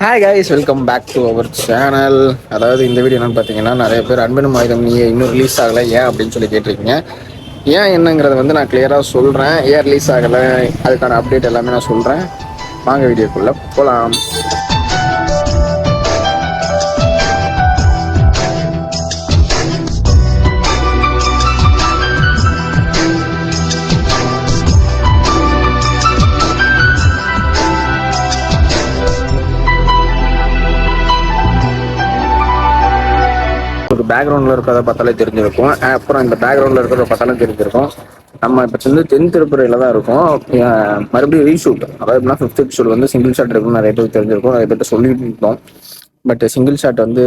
Hi guys welcome back to our channel அதாவது இந்த video என்னன்னு பார்த்தீங்கன்னா நிறைய பேர் அன்பனும் ஆயுதம் நீ இன்னும் ரிலீஸ் ஆகலை. ஏன் அப்படின்னு சொல்லி கேட்டிருக்கீங்க? ஏன் என்னங்கிறத வந்து நான் கிளியராக சொல்கிறேன் ஏன் ரிலீஸ் ஆகலை? அதுக்கான அப்டேட் எல்லாமே நான் சொல்கிறேன் வாங்க வீடியோக்குள்ளே போகலாம் ஒரு பேக்ரவுண்டில் இருக்கிறத பார்த்தாலே தெரிஞ்சிருக்கும். அப்புறம் இந்த பேக்ரவுண்டில் இருக்கிறத பார்த்தாலும் தெரிஞ்சிருக்கும். நம்ம இப்போ வந்து தென் திருப்புறையில் தான் இருக்கோம். மறுபடியும் ரீஷூட் அதாவது எப்படின்னா ஃபிஃப்த் எபிசோட் வந்து சிங்கிள் ஷாட் இருக்குன்னு நிறைய பேருக்கு தெரிஞ்சிருக்கும். நிறைய பேர்ட்ட சொல்லிட்டு இருந்தோம். பட் சிங்கிள் ஷாட் வந்து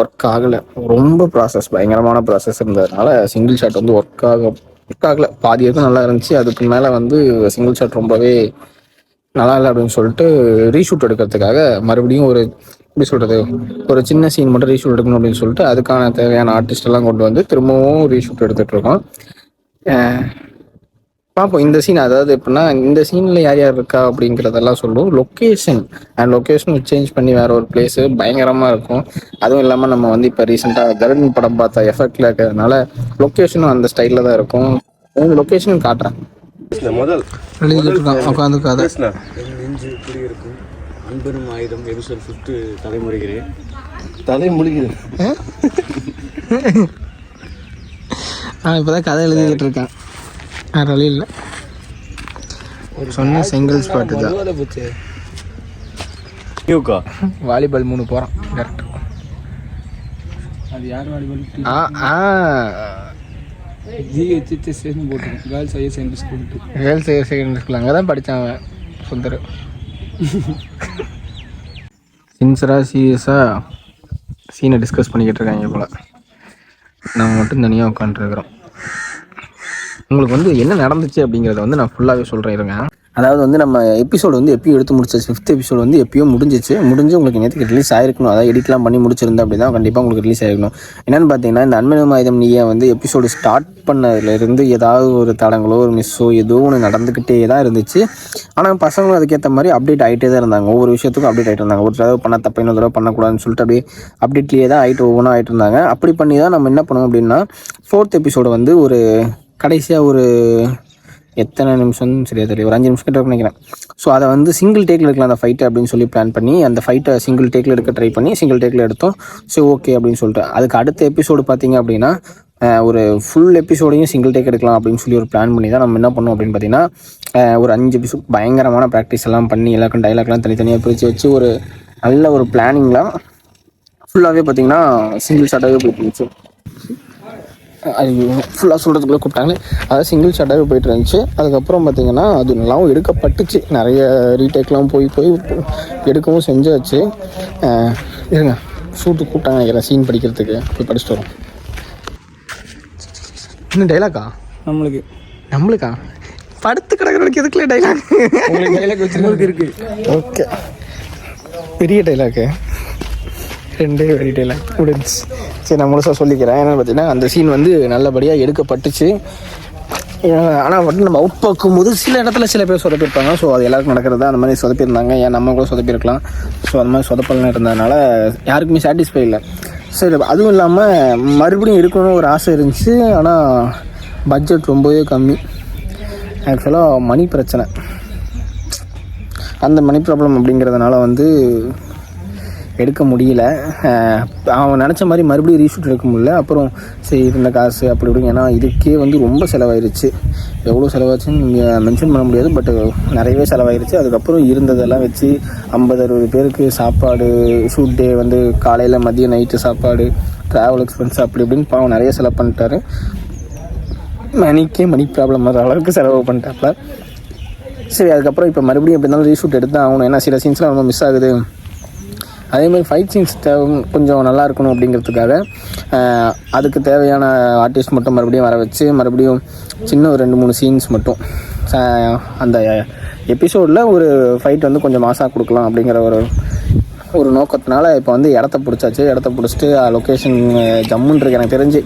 ஒர்க் ஆகலை. ரொம்ப ப்ராசஸ் பயங்கரமான ப்ராசஸ் இருந்ததுனால சிங்கிள் ஷாட் வந்து ஒர்க் ஆக ஒர்க் ஆகலை. பாதி வரைக்கும் நல்லா இருந்துச்சு. அதுக்கு மேலே வந்து சிங்கிள் ஷாட் ரொம்பவே நல்லா இல்லை அப்படின்னு சொல்லிட்டு ரீஷூட் எடுக்கிறதுக்காக மறுபடியும் ஒரு எப்படி சொல்கிறது ஒரு சின்ன சீன் மட்டும் ரீஷூட் எடுக்கணும் அப்படின்னு சொல்லிட்டு அதுக்கான தேவையான ஆர்டிஸ்ட் எல்லாம் கொண்டு வந்து திரும்பவும் ரீஷூட் எடுத்துட்டு இருக்கோம். பார்ப்போம். இந்த சீன் அதாவது எப்படின்னா இந்த சீனில் யார் யார் இருக்கா அப்படிங்கிறதெல்லாம் சொல்லுவோம். லொக்கேஷன் அண்ட் லொக்கேஷன் சேஞ்ச் பண்ணி வேற ஒரு பிளேஸு பயங்கரமாக இருக்கும். அதுவும் இல்லாமல் நம்ம வந்து இப்போ ரீசெண்டாக கருடன் படம் பார்த்த எஃபெக்டில் இருக்கிறதுனால லொக்கேஷனும் அந்த ஸ்டைலில் தான் இருக்கும். லொக்கேஷனும் காட்டுறேன். முதல். உட்காந்து கதை பேசுன என் நெஞ்சு இப்படி இருக்கும் அன்பெரும் ஆயுதம் எபிசோட் ஃபிஃப்த்து தலைமுறைகிறேன். தலை முழுகிறது நான் இப்போ தான் கதை எழுதிக்கிட்டு இருக்கேன். வேறு வழி இல்லை. சொன்ன சிங்கிள் ஸ்பாட்டு தான். யூகா? வாலிபால் மூணு போகிறான் கரெக்ட் அது யார் வாலிபால்? ஆ ஆ. ஜிஹெச்எஸ்எஸ்னு போட்டிருக்கேன். Girls higher secondary school girls higher secondary school அங்கே தான் படித்தான் அவன் சுந்தர். சின்சராக சீரியஸாக சீனை டிஸ்கஸ் பண்ணிக்கிட்டு இருக்காங்க போல். நம்ம மட்டும் தனியாக உட்காந்துருக்குறோம் உங்களுக்கு வந்து என்ன நடந்துச்சு அப்படிங்கிறத வந்து நான் ஃபுல்லாகவே சொல்கிறேன் இருங்க. அதாவது வந்து நம்ம எபிசோடு வந்து எப்பயும் எடுத்து முடிச்சிச்சு ஃபிஃப்த் எபிசோடு வந்து எப்பயும் முடிஞ்சிச்சு. முடிஞ்சு உங்களுக்கு நேற்றுக்கு ரிலீஸ் ஆயிருக்கணும். அதாவது எடிட்லாம் பண்ணி முடிச்சிருந்தா அப்படின்னா கண்டிப்பாக உங்களுக்கு ரிலீஸ் ஆயிருக்கணும். என்னென்னு பார்த்தீங்கன்னா இந்த அன்மனம் ஆயுதம் நீயே வந்து எபிசோடு ஸ்டார்ட் பண்ணதுலேருந்து ஏதாவது ஒரு தடங்களோ ஒரு மிஸ்ஸோ ஏதோ ஒன்று நடந்துக்கிட்டே தான் இருந்துச்சு. ஆனால் பசங்களும் அதுக்கேற்ற மாதிரி அப்டேட் ஆகிட்டே தான் இருந்தாங்க. ஒவ்வொரு விஷயத்துக்கும் அப்டேட் ஆகிட்டு இருந்தாங்க. ஒரு தடவை பண்ண தப்பு இன்னொரு தடவை பண்ணக்கூடாதுன்னு சொல்லிட்டு அப்படியே அப்டேட்லேயே தான் ஆகிட்டு ஒவ்வொன்றும் ஆகிட்டு இருந்தாங்க. அப்படி பண்ணி தான் நம்ம என்ன பண்ணுவோம் அப்படின்னா ஃபோர்த் எபிசோடு வந்து ஒரு கடைசியாக ஒரு எத்தனை நிமிஷம்னு சரியா தெரியல ஒரு அஞ்சு நிமிஷம் கிட்ட நினைக்கிறேன். ஸோ அதை வந்து சிங்கிள் டேக்கில் எடுக்கலாம் அந்த ஃபைட்டை அப்படின்னு சொல்லி பிளான் பண்ணி அந்த ஃபைட்டை சிங்கிள் டேக்கில் எடுக்க ட்ரை பண்ணி சிங்கிள் டேக்கில் எடுத்தோம். ஸோ ஓகே அப்படின்னு சொல்லிட்டு. அதுக்கு அடுத்த எபிசோடு பார்த்தீங்க அப்படின்னா ஒரு ஃபுல் எபிசோடையும் சிங்கிள் டேக் எடுக்கலாம் அப்படின்னு சொல்லி ஒரு பிளான் பண்ணி தான் நம்ம என்ன பண்ணோம் அப்படின்னு பார்த்தீங்கன்னா ஒரு அஞ்சு எபிசோட் பயங்கரமான ப்ராக்டிஸ் எல்லாம் பண்ணி எல்லாருக்கும் டைலாக்லாம் தனித்தனியாக பிரித்து வச்சு ஒரு நல்ல ஒரு பிளானிங்லாம் ஃபுல்லாகவே பார்த்தீங்கன்னா சிங்கிள் ஷாட்டாகவே போயிட்டு இருந்துச்சு. அது ஃபுல்லாக சொல்கிறதுக்குள்ளே கூப்பிட்டாங்களே. அதாவது சிங்கிள் ஷாட்டாகவே போயிட்டு இருந்துச்சு. அதுக்கப்புறம் பார்த்தீங்கன்னா அது நல்லாவும் எடுக்கப்பட்டுச்சு. நிறைய ரீடேக்லாம் போய் போய் எடுக்கவும் செஞ்சாச்சு. இருங்க. ஷூட்டு கூப்பிட்டாங்க நினைக்கிறேன் சீன் படிக்கிறதுக்கு. போய் படிச்சுட்டு வரோம் இன்னும் டைலாக்கா நம்மளுக்கு. நம்மளுக்கா? படுத்து கிடக்கிறதுக்கு எதுக்குல டைலாக் உங்களுக்கு வச்சிருக்கோம் இருக்கு. ஓகே. பெரிய டைலாக்கு ரெண்டே பெரிய டைலாக் முடிஞ்சு சரி நான் முழுசாக சொல்லிக்கிறேன். என்னென்னு பார்த்தீங்கன்னா அந்த சீன் வந்து நல்லபடியாக எடுக்கப்பட்டுச்சு. ஆனால் வந்து நம்ம அவுட் பார்க்கும்போது சில இடத்துல சில பேர் சொதப்பிருப்பாங்க ஸோ அது எல்லாருக்கும் நடக்கிறது தான் அந்த மாதிரி சொதப்பியிருந்தாங்க. ஏன் நம்ம கூட சொதப்பிருக்கலாம் ஸோ அந்த மாதிரி சொதப்பலாம் இருந்ததுனால யாருக்குமே சாட்டிஸ்ஃபை இல்லை. சரி அதுவும் இல்லாமல் மறுபடியும் எடுக்கணும்னு ஒரு ஆசை இருந்துச்சு. ஆனால் பட்ஜெட் ரொம்பவே கம்மி. ஆக்சுவலாக மணி பிரச்சனை. அந்த மணி ப்ராப்ளம் அப்படிங்கிறதுனால வந்து எடுக்க முடியல. அவன் நினச்ச மாதிரி மறுபடியும் ரீஷூட் எடுக்க முடியல. அப்புறம் சரி இருந்த காசு அப்படி இப்படி ஏன்னா இதுக்கே வந்து ரொம்ப செலவாயிருச்சு. எவ்வளோ செலவாச்சுன்னு மென்ஷன் பண்ண முடியாது பட் நிறையவே செலவாயிருச்சு. அதுக்கப்புறம் இருந்ததெல்லாம் வச்சு ஐம்பது அறுபது பேருக்கு சாப்பாடு ஷூட் டே வந்து காலையில் மதியம் நைட்டு சாப்பாடு ட்ராவல் எக்ஸ்பென்ஸ் அப்படி இப்படின்னு பாவம் நிறைய செலவு பண்ணிட்டாரு. மணிக்கே மணி ப்ராப்ளம் வர அளவுக்கு செலவு பண்ணிட்டாப்ல. சரி அதுக்கப்புறம் இப்போ மறுபடியும் எப்படி இருந்தாலும் ரீஷூட் எடுத்து தான் ஆகணும். ஏன்னா சில சீன்ஸ்லாம் ரொம்ப மிஸ் ஆகுது. அதே மாதிரி ஃபைட் சீன்ஸ் தேவை கொஞ்சம் நல்லா இருக்கணும் அப்படிங்கிறதுக்காக அதுக்கு தேவையான ஆர்டிஸ்ட் மட்டும் மறுபடியும் வர வச்சு மறுபடியும் சின்ன ஒரு ரெண்டு மூணு சீன்ஸ் மட்டும் அந்த எபிசோடில் ஒரு ஃபைட் வந்து கொஞ்சம் மாசாக கொடுக்கலாம் அப்படிங்கிற ஒரு ஒரு நோக்கத்தினால இப்போ வந்து இடத்த பிடிச்சாச்சு. இடத்த பிடிச்சிட்டு லொக்கேஷன் ஜம்முன்னு இருக்கு. எனக்கு தெரிஞ்சு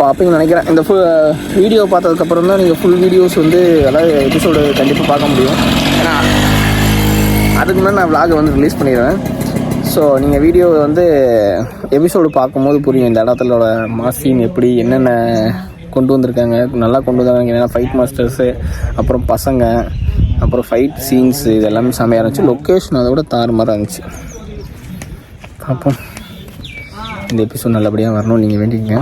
பார்ப்பீங்கன்னு நினைக்கிறேன். இந்த ஃபுல் வீடியோ பார்த்ததுக்கப்புறம் தான் நீங்கள் ஃபுல் வீடியோஸ் வந்து அதாவது எபிசோடு கண்டிப்பாக பார்க்க முடியும். ஏன்னா அதுக்கு முன்னாடி நான் vlog வந்து ரிலீஸ் பண்ணிடுவேன் ஸோ நீங்கள் வீடியோ வந்து எபிசோடு பார்க்கும்போது புரியும் இந்த இடத்துல மாசின் எப்படி என்னென்ன கொண்டு வந்திருக்காங்க நல்லா கொண்டு வந்தாங்க என்னென்னா ஃபைட் மாஸ்டர்ஸு அப்புறம் பசங்க அப்புறம் ஃபைட் சீன்ஸ் இது எல்லாமே செமையாக இருந்துச்சு. லொக்கேஷன் அதை விட தாறுமாறாக இருந்துச்சு. பார்ப்போம். இந்த எபிசோட் நல்லபடியாக வரணும் நீங்கள் வேண்டிக்கங்க.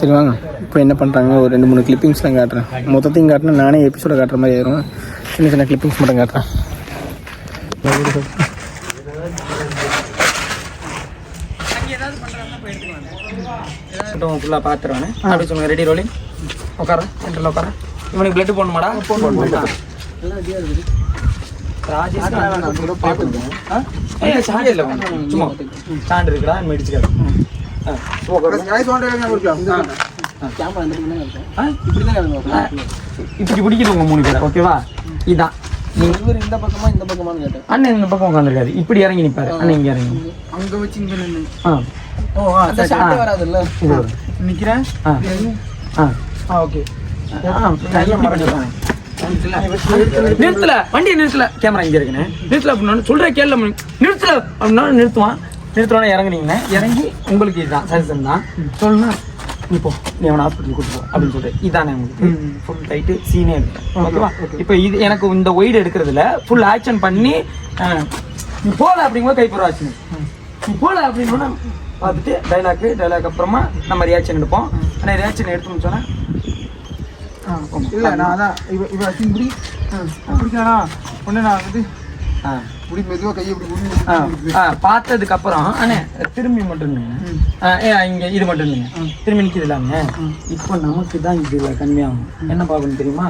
சரி வாங்க. இப்போ என்ன பண்ணுறாங்க ஒரு ரெண்டு மூணு கிளிப்பிங்ஸ்லாம் காட்டுறேன். மொத்தத்தையும் காட்டினா நானே எபிசோட காட்டுற மாதிரி ஆயிரும். சின்ன சின்ன கிளிப்பிங்ஸ் மட்டும் காட்டுறேன். ஃபுல்லாக பார்த்துருவானே அப்படி சொல்லுங்க ரெடி ரோலிங் உட்கார சென்டரில் உட்கார இவனுக்கு பிளட் போடணுமாடா போடணும் ராஜேஷ் ஆ? ஏய், சாண்டு இல்லை. சும்மா சாண்டு இருக்குடா மெடிச்சுக்காரு இப்படி பிடிக்குது உங்க மூணு பேரை ஓகேவா இதான் இவர் இந்த பக்கமா இந்த பக்கமான்னு கேட்டேன். அண்ணன் இந்த பக்கம் உட்காந்துருக்காரு இப்படி இறங்கி நிப்பாரு. அண்ணன் இங்க இறங்கி. அங்கே வச்சு இங்கே ஆ. அந்த ஷாட்டே வராதுல்ல. நிற்கிறேன் ஆ. ஆ. ஆ. ஓகே. நிறுத்தல. வண்டியை நிறுத்தல. கேமரா இங்க இருக்குண்ணே. நிறுத்தல அப்படின்னா சொல்ற கேள்வி நிறுத்தல. அப்படின்னா நிறுத்துவான். நிறுத்தலாம் இறங்குனீங்கண்ணே. இறங்கி உங்களுக்கு இதுதான் சஜஷன் தான். சொல்லணும் நீ போ நீ அவனை ஹாஸ்பிட்டல் கூட்டு போ அப்படின்னு சொல்லிட்டு இதானே உங்களுக்கு. ஃபுல் டைட்டு சீனே ஓகேவா? இப்போ இது எனக்கு இந்த ஒய்டு எடுக்கிறதுல ஃபுல் ஆக்ஷன் பண்ணி நீ போல அப்படிங்கும்போது கைப்பற ஆச்சு நீ போல அப்படின்னா பார்த்துட்டு டைலாக்கு டைலாக் அப்புறமா நம்ம ரியாக்ஷன் எடுப்போம். ஆனால் ரியாக்ஷன் எடுத்து முடிச்சோன்னா இல்லை நான் அதான் இவ இவ பிடிக்கா ஒன்று நான் வந்து ஆ. இப்படி மெதுவாக கையை இப்படி பார்த்ததுக்கு அப்புறம் அண்ணே திரும்பி மட்டும் இங்க இது மட்டும் திரும்பி இல்லாம இப்போ நமக்கு தான் இது கம்மியாகும் என்ன பார்க்கணும் தெரியுமா?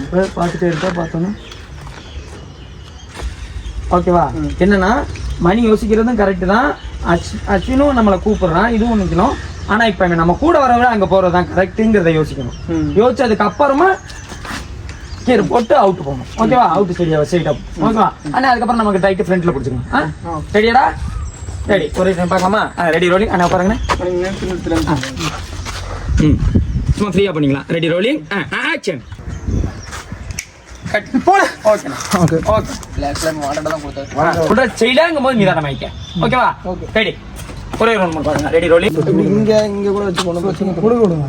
இப்போ பார்த்துட்டு இருக்கா பார்த்தோன்னா? ஓகேவா என்னன்னா மணி யோசிக்கிறதும் கரெக்டு தான். அச்- அஸ்வினும் நம்மளை கூப்பிடுறான் இதுவும் நிற்கணும் ஆனா இப்போ நம்ம கூட வரவரை அங்க போறது தான் கரெக்டுங்கிறத யோசிக்கணும். யோசிச்சதுக்கு அப்புறமா கீரை போட்டு அவுட் போகணும் ஓகேவா அவுட் சரியா ஸ்ட்ரைட் அப் ஓகேவா அண்ணா அதுக்கப்புறம் நமக்கு டைட்டு ஃப்ரண்ட்ல பிடிச்சிக்கணும். ரெடியாடா ரெடி ஒரு நிமிஷம் பார்க்கலாமா? ரெடி ரோலிங் அண்ணா பாருங்கண்ணே ம். சும்மா ஃப்ரீயாக பண்ணிக்கலாம். ரெடி ரோலிங் ஆக்ஷன் கட் போல ஓகேண்ணா okay okay black black model தான் கொடுத்தாரு சொல்ற செய்யலாங்கும் போது நிதானம் ஆயிக்க ஓகேவா ரெடி ஒரே ஒரு மட்டும் பாருங்க. ரெடி ரோலிங் இங்கே இங்கே கூட வச்சு கொண்டு வச்சு விடுங்க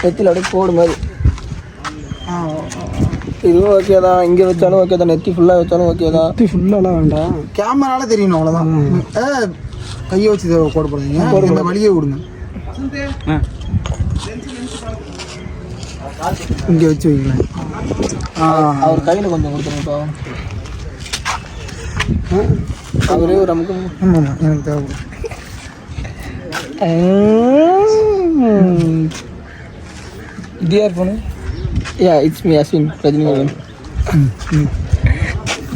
நெத்தியில் அப்படியே கோடு மாதிரி. இதுவும் ஓகே தான். இங்கே வச்சாலும் ஓகே தான். நெத்தி ஃபுல்லாக வச்சாலும் ஓகே தான். சுற்றி ஃபுல்லாலாம் வேண்டாம். கேமரால தெரியணும் அவ்வளோதான் கையை வச்சு இதை போட போடுறீங்க இந்த வழியே விடுங்க. இங்கே வச்சு வைங்களேன். ஆ. அவர் கையில் கொஞ்சம் கொடுத்துருங்க பாவம் அவரே ஒரு நமக்கு ஆமாம் எனக்கு தேவைப்படும். இது யார் phone yeah it's me Ashwin Rajinikanth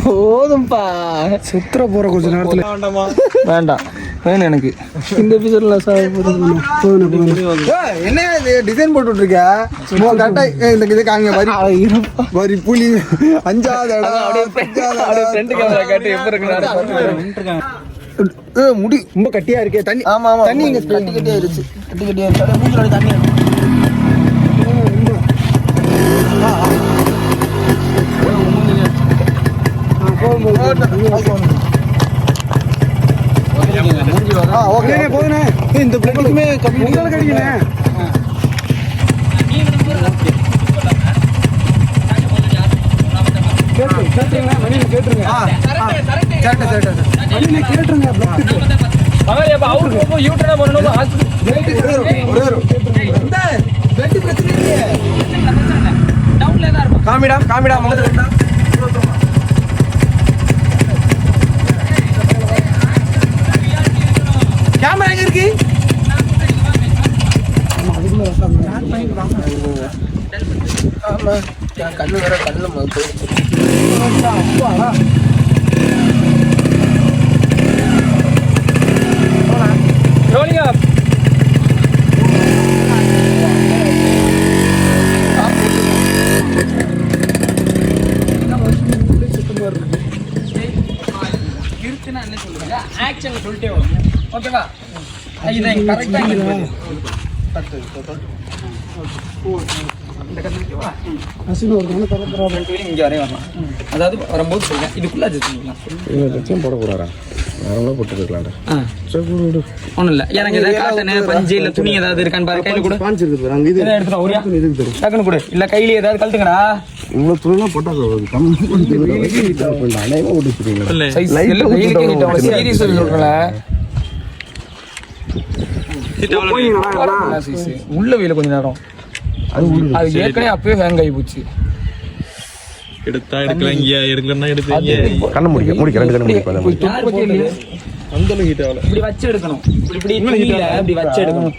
போதும்பா. சுத்துற போகிற கொஞ்ச நேரத்தில். வேண்டாம். வேணும் எனக்கு. இந்த எபிசோட்ல சார் என்ன இது? டிசைன் போட்டு விட்ருக்க கரெக்டாக இந்த இது காமிங்க வரி. வரி புலி. அஞ்சாவது முடி ரொம்ப கட்டியா இருக்கே. தண்ணி ஆமா ஆமா தண்ணி இங்க கட்டி கேட்டுருங்க ஆயிருச்சு கட்டி இந்த காமிடா காமிடா முதல்ல கேமரா எங்க இருக்கு ஆமா என் கண்ணு வேற கண்ணுல போயிடுச்சு என்ன சொல்லுங்க ஆக்ஷன்ல சொல்லிட்டே வரும் ஓகேவா இதை கரெக்டாக வைக்கவா? ரெண்டு பேரும் இங்க வரையும் வரலாம் அதாவது வரும்போது சொல்லுங்க இதுக்குள்ள அட்ஜஸ்ட் பண்ணிக்கலாம் போடக்கூடாதா நார்மலாக போட்டுருக்கலாம்டா இல்ல எனக்கு ஏதாவது பஞ்சு இல்ல துணி ஏதாவது இருக்கான்னு பாரு கையில கூட பாஞ்சு இருக்குது அங்கே இது கொடு இல்ல கையில ஏதாவது இவ்வளோ துணிலாம் போட்டால் அநேகமாக சீரியஸ் சொல்றல உள்ள வெயில கொஞ்ச நேரம் அது ஏற்கனவே அப்பவே ஹேங் ஆகி போச்சு. எடுத்தா எடுக்கலாங்க எடுக்கலன்னா எடுத்து கண்ணு முடிக்க முடிக்க ரெண்டு கண்ணு முடிக்க அந்த அளவுக்கு இப்படி வச்சு எடுக்கணும். இப்படி இப்படி துணியில இப்படி வச்சு எடுக்கணும்.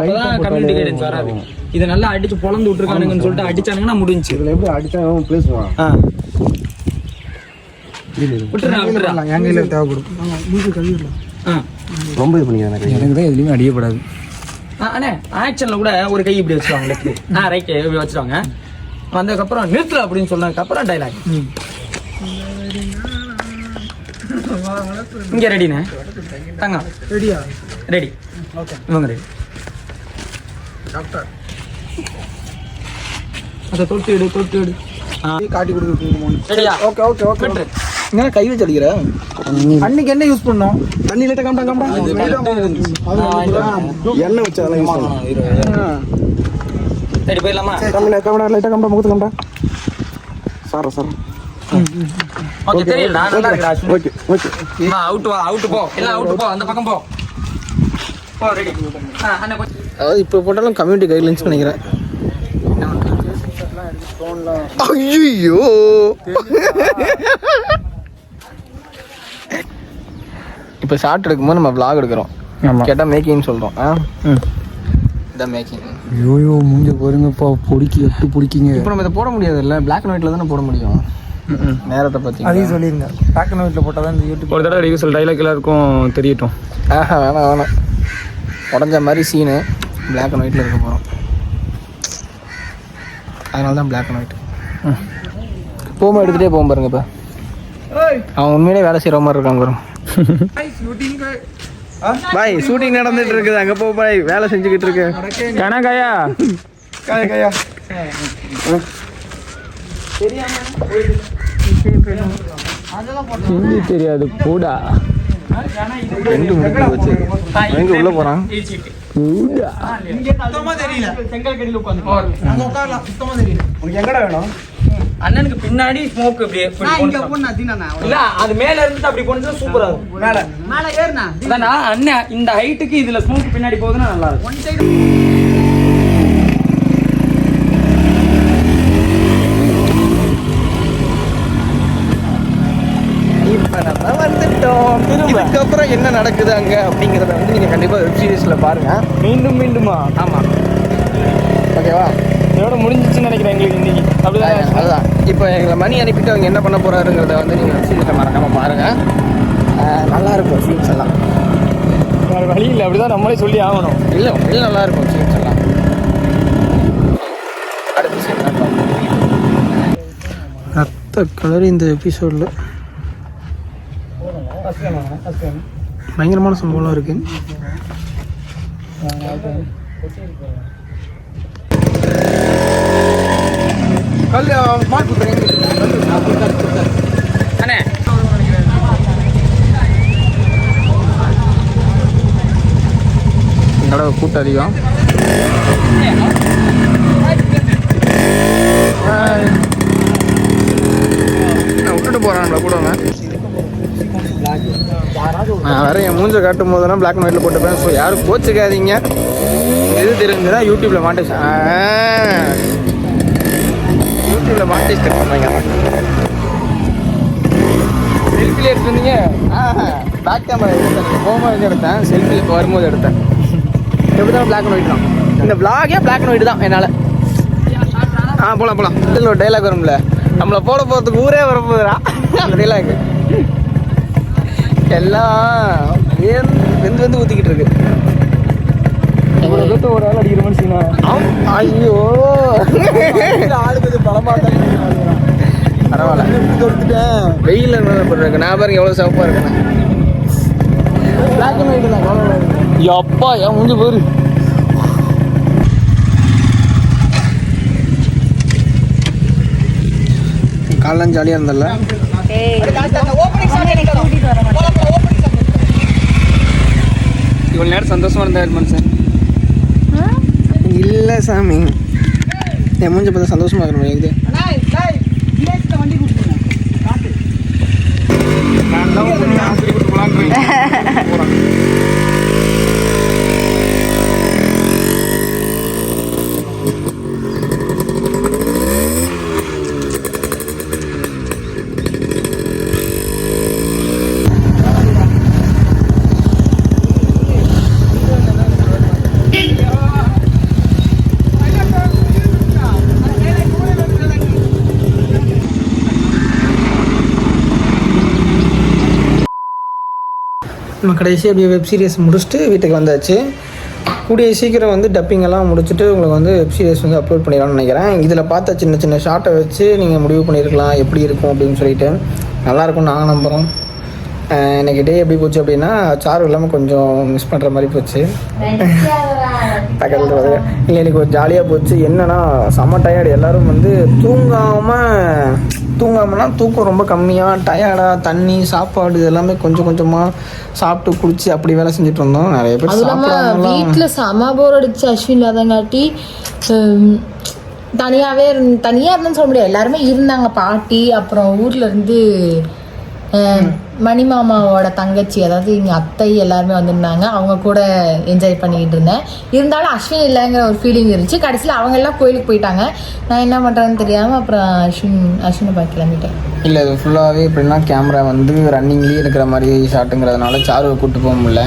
அப்பதான் கம்யூனிட்டி கைடன்ஸ் வராது. இதை நல்லா அடிச்சு பொழந்து விட்டுருக்கானுங்கன்னு சொல்லிட்டு அடிச்சானுங்கன்னா முடிஞ்சுச்சு. இதில் எப்படி அடித்தா பேசுவான். ரொம்ப இது பண்ணிக்கிறேன் எனக்கு எனக்கு தான் எதுலையுமே அடியப்படாது. அண்ணே ஆக்ஷன்ல கூட ஒரு கை இப்படி வச்சுருவாங்க லெஃப்ட் ஆ ரைட் இப்படி வச்சுருவாங்க. வந்ததுக்கப்புறம் நிறுத்தல அப்படின்னு சொன்னதுக்கப்புறம் டைலாக் இங்க ரெடிண்ணே தாங்க ரெடியா ரெடி இவங்க ரெடி அதை தொட்டு எடு தொட்டு எடு. காட்டி கொடுத்துருக்கோம் ரெடியா ஓகே ஓகே ஓகே. என்ன கை வச்சு அடிக்கிற? அன்னைக்கு என்ன யூஸ் பண்ணோம்? தண்ணி லைட்டா காமிட்டா காமிட்டா எண்ணெய் வச்சு அதெல்லாம் யூஸ் பண்ணுவோம் ரெடி போயிடலாமா? கம்மிடா கம்மிடா லைட்டா காமிட்டா முகத்து காமிட்டா சாரா சார். ஓகே தெரியல நல்லா இருக்கா ஓகே ஓகே. வா அவுட் வா அவுட் போ. எல்லாம் அவுட் போ அந்த பக்கம் போ. போ ரெடி ஆ அண்ணா அதாவது இப்போ போட்டாலும் கம்யூனிட்டி கைட்லைன்ஸ் நினைக்கிறேன். ஐயோ இப்போ ஷார்ட் எடுக்கும்போது நம்ம vlog எடுக்கிறோம். கேட்டால் மேக்கிங்னு சொல்கிறோம் ஆ? இதான் மேக்கிங் ஐயோ மூஞ்ச பாருங்கப்பா பொடிக்கி எட்டு பிடிக்கிங்க. இப்போ நம்ம இதை போட முடியாது இல்லை பிளாக் அண்ட் ஒயிட்டில் தானே போட முடியும். நேரத்தை பற்றி அதையும் சொல்லிருங்க பேக் அண்ட் ஒயிட்ல போட்டால் தான் இந்த யூடியூப் ஒரு தடவை ரிகர்சல் டைலாக் எல்லாருக்கும் தெரியட்டும். ஆஹா வேணாம் வேணாம். உடஞ்ச மாதிரி சீனு பிளாக் அண்ட் ஒயிட்டில் இருக்க போகிறோம் அதனால தான் பிளாக் அண்ட் ஒயிட் போகும்போது எடுத்துகிட்டே போகும் பாருங்க இப்போ. அவன் உண்மையிலே வேலை செய்கிற மாதிரி இருக்காங்க பாருங்க. பாய் ஷூட்டிங் நடந்துட்டு இருக்குது அங்கே போ பாய் வேலை செஞ்சுக்கிட்டு இருக்கு. கணக்காயா கையா கையா ஹிந்தி தெரியாது கூடா. ரெண்டு முடிஞ்சு போச்சு எங்கே உள்ளே போகிறான் கூடா. உனக்கு எங்கடா வேணும்? அண்ணனுக்கு பின்னாடி ஸ்மோக் இப்படி இல்ல அது மேல இருந்து அப்படி போனது சூப்பரா இருக்கும். மேல. மேல ஏறுனா அதானா அண்ணன் இந்த ஹைட்டுக்கு இதுல ஸ்மோக் பின்னாடி போகுதுன்னா நல்லா இருக்கும். இப்போ நம்ம வந்துட்டோம். இதுக்கப்புறம் என்ன நடக்குது அங்கே அப்படிங்கிறத வந்து நீங்கள் கண்டிப்பாக வெப் சீரிஸில் பாருங்கள் மீண்டும் மீண்டுமா? ஆமாம் ஓகேவா இதோட முடிஞ்சிச்சுன்னு நினைக்கிறேன் எங்களுக்கு இன்னைக்கு. அப்படிதான் அதுதான் இப்போ எங்களை மணி அனுப்பிட்டு அவங்க என்ன பண்ண போறாருங்கிறத வந்து நீங்கள் சீரிஸில் மறக்காமல் பாருங்கள் நல்லா இருக்கும் சீன்ஸ் எல்லாம். வேற வழி இல்லை அப்படிதான் நம்மளே சொல்லி ஆகணும். இல்லை உண்மையிலே நல்லா இருக்கும் சீன்ஸ் எல்லாம். அடுத்த தான். ரத்த கலர் இந்த எபிசோடில் பயங்கரமான சம்பவம்லாம் இருக்கு. கல் மார்க் அண்ணே. தடவை கூட்டம் அதிகம். நான் விட்டுட்டு போகிறான்ல கூட அவன். நான் வேற என் மூஞ்ச காட்டும் போதெல்லாம் பிளாக் அண்ட் ஒயிட்ல போட்டுப்பேன். ஸோ யாரும் கோச்சுக்காதீங்க. எது தெரிஞ்சுன்னா யூடியூப்ல மாட்டேஸ் யூடியூப்ல மாட்டேஸ் கட் பண்ணாங்க செல்ஃபில எடுத்துருந்தீங்க? பேக் கேமரா எடுத்தேன். போகும்போது எடுத்தேன். செல்ஃபில இப்போ வரும்போது எடுத்தேன். எப்படி தான் பிளாக் அண்ட் ஒயிட் தான்? இந்த பிளாகே பிளாக் அண்ட் ஒயிட் தான் என்னால். ஆ போலாம் போலாம். இதில் ஒரு டைலாக் வரும்ல. நம்மளை போட போகிறதுக்கு ஊரே வரப்போகுதுடா. அந்த டைலாக் எல்லாம் வேந்து வெந்து ஊற்றிக்கிட்டு இருக்கு. இவ்வளவு தூரத்தை ஒரு ஆள் அடிக்கிற ஆம். ஐயோ. பரவாயில்ல. வெயில் இருக்கு நான் பாருங்க எவ்வளோ சிவப்பாக இருக்கேன் எப்பா ஏன் முடிஞ்சு போயிரு. காலைலாம் ஜாலியாக இருந்தல்ல. இவ்வளோ நேரம் சந்தோஷமா இருந்தார் மனுஷன்? இல்லை சாமி. என் மூஞ்சி பார்த்தா சந்தோஷமா இருக்கணும் எனக்கு நம்ம கடைசி அப்படியே வெப் சீரிஸ் முடிச்சுட்டு வீட்டுக்கு வந்தாச்சு. கூடிய சீக்கிரம் வந்து டப்பிங் எல்லாம் முடிச்சுட்டு உங்களுக்கு வந்து வெப் சீரிஸ் வந்து அப்லோட் பண்ணிடலாம்னு நினைக்கிறேன். இதில் பார்த்த சின்ன சின்ன ஷார்ட்டை வச்சு நீங்கள் முடிவு பண்ணியிருக்கலாம் எப்படி இருக்கும் அப்படின்னு சொல்லிட்டு. நல்லாயிருக்கும் நாங்கள் நம்புகிறோம் அஹ் இன்னைக்கு டே எப்படி போச்சு அப்படின்னா சாரு இல்லாமல் கொஞ்சம் மிஸ் பண்ணுற மாதிரி போச்சு. பக்கத்தில் வந்து இல்லை எனக்கு ஒரு ஜாலியாக போச்சு. என்னன்னா செம்ம டயர்டு எல்லாரும் வந்து தூங்காமல் தூங்காமனா தூக்கம் ரொம்ப கம்மியாக டயர்டாக தண்ணி சாப்பாடு இது எல்லாமே கொஞ்சம் கொஞ்சமாக சாப்பிட்டு குடிச்சு அப்படி வேலை செஞ்சுட்டு இருந்தோம். நிறைய பேர் வீட்டுல செம போர் அடிச்சு அஸ்வின் இல்லாதங்காட்டி ஹம், தனியாவே இருந் தனியா இருந்தேன்னு சொல்ல முடியாது. எல்லாருமே இருந்தாங்க. பாட்டி அப்புறம் ஊர்ல இருந்து மணிமாமாவோட தங்கச்சி அதாவது எங்க அத்தை எல்லாருமே வந்திருந்தாங்க. அவங்க கூட என்ஜாய் பண்ணிக்கிட்டு இருந்தேன். இருந்தாலும் அஸ்வின் இல்லைங்கிற ஒரு ஃபீலிங் இருந்துச்சு. கடைசியில் அவங்க எல்லாம் கோயிலுக்கு போயிட்டாங்க. நான் என்ன பண்றேன்னு தெரியாம அப்புறம் அஸ்வின் அஸ்வினை பார்க்க கிளம்பிட்டேன். இல்லை இது ஃபுல்லாகவே எப்படின்னா கேமரா வந்து ரன்னிங்லேயே இருக்கிற மாதிரி ஷாட்டுங்கிறதுனால சாருவை கூப்பிட்டு போக முடியல.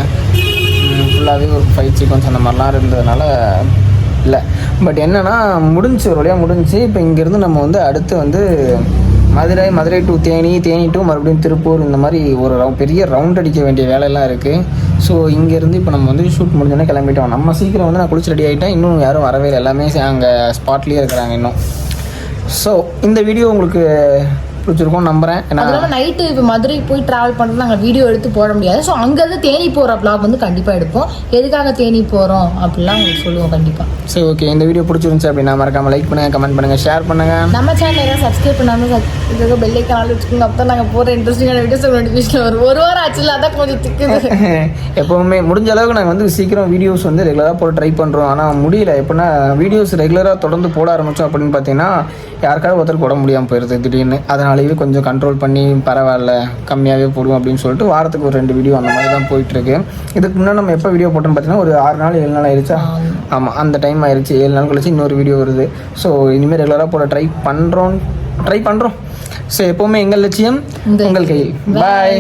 ஃபுல்லாகவே ஒரு ஃபைட் சீக்வன்ஸ் அந்த மாதிரிலாம் இருந்ததுனால இல்லை. பட் என்னன்னா முடிஞ்சு ஒரு வழியாக முடிஞ்சு இப்போ இங்கேருந்து நம்ம வந்து அடுத்து வந்து மதுரை மதுரை டு தேனி தேனி டு மறுபடியும் திருப்பூர் இந்த மாதிரி ஒரு ரவு- பெரிய ரவுண்ட் அடிக்க வேண்டிய வேலையெல்லாம் இருக்குது ஸோ இங்கேருந்து இப்போ நம்ம வந்து ஷூட் முடிஞ்சோடனே கிளம்பிட்டோம். நம்ம சீக்கிரம் வந்து நான் குளிச்சு ரெடி ஆகிட்டேன் இன்னும் யாரும் வரவே இல்லை. எல்லாமே அங்கே ஸ்பாட்லேயே இருக்கிறாங்க இன்னும். ஸோ இந்த வீடியோ உங்களுக்கு பிடிச்சிருக்கும் நம்புகிறேன் ஏன்னா அது இல்லாமல் நைட்டு இப்போ மதுரை போய் ட்ராவல் பண்ணுறது நாங்கள் வீடியோ எடுத்து போட முடியாது. ஸோ அங்கேருந்து தேனி போகிற vlog வந்து கண்டிப்பாக எடுப்போம். எதுக்காக தேனி போகிறோம் அப்படிலாம் உங்களுக்கு சொல்லுவோம் கண்டிப்பாக சரி ஓகே இந்த வீடியோ பிடிச்சிருந்துச்சு அப்படின்னா மறக்காம லைக் பண்ணுங்க கமெண்ட் பண்ணுங்க ஷேர் பண்ணுங்க. நம்ம சேனல் சப்ஸ்கிரைப் பண்ணாமல் இதுக்கு பெல்லை கால் வச்சுக்கோங்க அப்போ தான் நாங்கள் போகிற இன்ட்ரெஸ்டிங்கான வீடியோஸ் நோட்டிஃபிகேஷன் வரும். ஒரு வாரம் ஆச்சுல அதான் கொஞ்சம் திக்குது. எப்போவுமே முடிஞ்ச அளவுக்கு நாங்கள் வந்து சீக்கிரம் வீடியோஸ் வந்து ரெகுலராக போட ட்ரை பண்ணுறோம் ஆனால் முடியல. எப்படின்னா வீடியோஸ் ரெகுலராக தொடர்ந்து போட ஆரம்பித்தோம் அப்படின்னு பார்த்தீங்கன்னா யாருக்காவது ஒருத்தர் போட முடியாமல் போயிடுது திடீர்னு. அதனாலேயே கொஞ்சம் கண்ட்ரோல் பண்ணி பரவாயில்ல கம்மியாகவே போடுவோம் அப்படின்னு சொல்லிட்டு வாரத்துக்கு ஒரு ரெண்டு வீடியோ அந்த மாதிரி தான் போயிட்டுருக்கு. இதுக்கு முன்னாடி நம்ம எப்போ வீடியோ போட்டோம்னு பார்த்தீங்கன்னா ஒரு ஆறு நாள் ஏழு நாள் ஆயிடுச்சா ஆமாம் அந்த டைம் ஆயிடுச்சு ஏழு நாள் கழிச்சு இன்னொரு வீடியோ வருது. ஸோ இனிமேல் ரெகுலராக போட ட்ரை பண்ணுறோம் ட்ரை பண்ணுறோம் ஸோ எப்போவுமே எங்கள் லட்சியம் உங்கள் உங்கள் கையில். பாய்